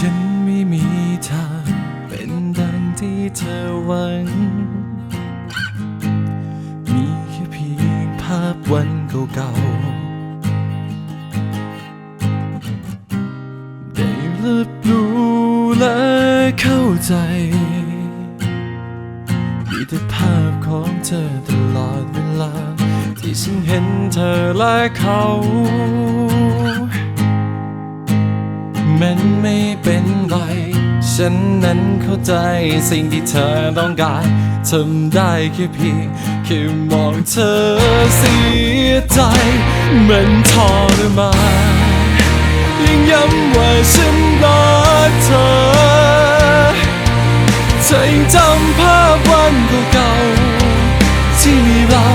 ฉันไม่มีทางเป็นดังที่เธอหวัง มีแค่เพียงภาพวันเก่าๆ ได้รับรู้และเข้าใจ มีแต่ภาพของเธอตลอดเวลา ที่ฉันเห็นเธอและเขา มันไม่เป็นไร ฉันนั้นเข้าใจสิ่งที่เธอต้องการทำได้แค่เพียงแค่มองเธอเสียใจ มันทรมานยังย้ำว่าฉันรักเธอเธอยังจำภาพวันเก่าๆที่มีเรา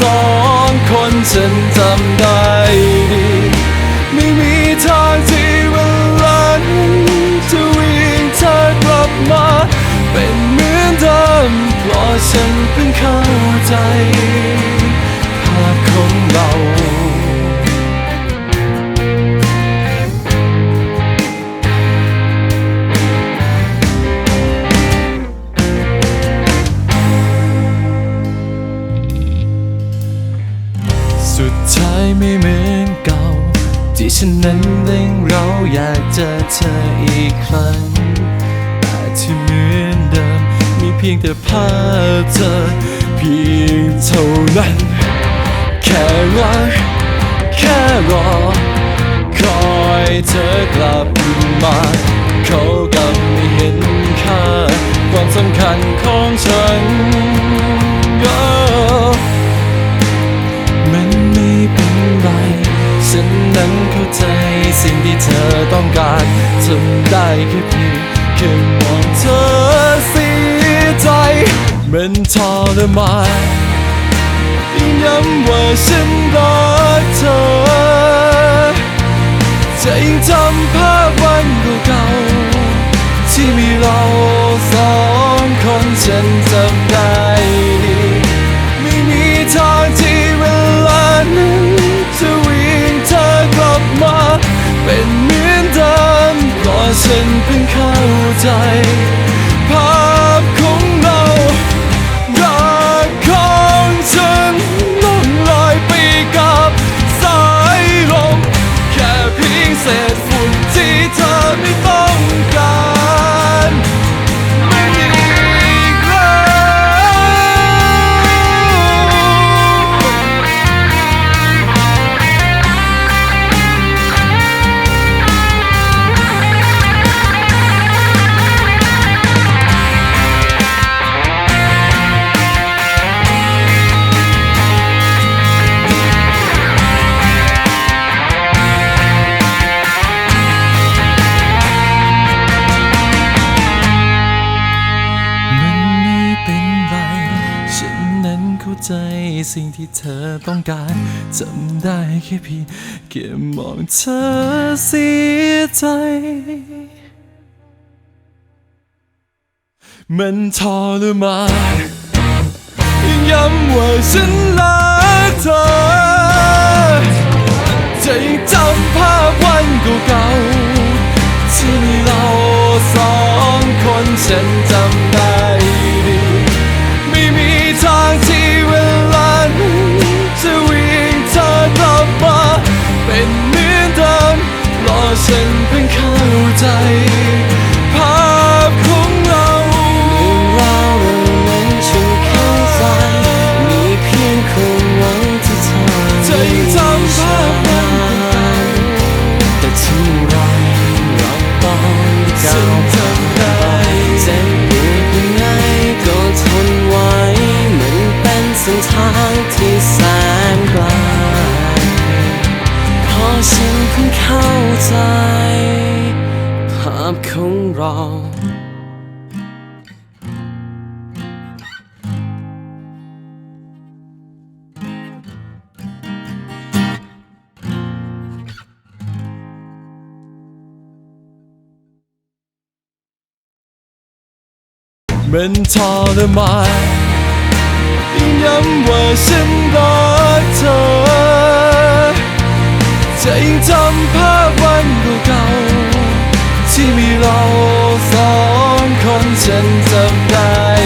สองคนฉันจำได้ ฉันเพิ่งเข้าใจ ภาพของเราสุดท้ายไม่เหมือนเก่า ที่ฉันนั้นเร่งเราอยากเจอเธออีกครั้งแต่ที่เหมือนเดิม เพียงแต่ภาพเธอเพียงเท่านั้น แค่รักแค่รอ คอยเธอกลับมา เขากลับไม่เห็นค่า ความสำคัญของฉันมันไม่เป็นไร ฉันนั้นเข้าใจสิ่งที่เธอต้องการทำได้แค่เพียงแค่มองเธอสีย ใจมันทรมานยิ่งย้ำว่าฉันรักเธอจะยังจำภาพวันเก่าๆที่มีเรา เข้าใจสิ่งที่เธอต้องการจำได้แค่เพียงแค่มองเธอเสียใจ มันทรมานย้ำว่าฉันลา ของเรามันทรมานยิ่งย้ ที่มีเราสองคนฉันจำได้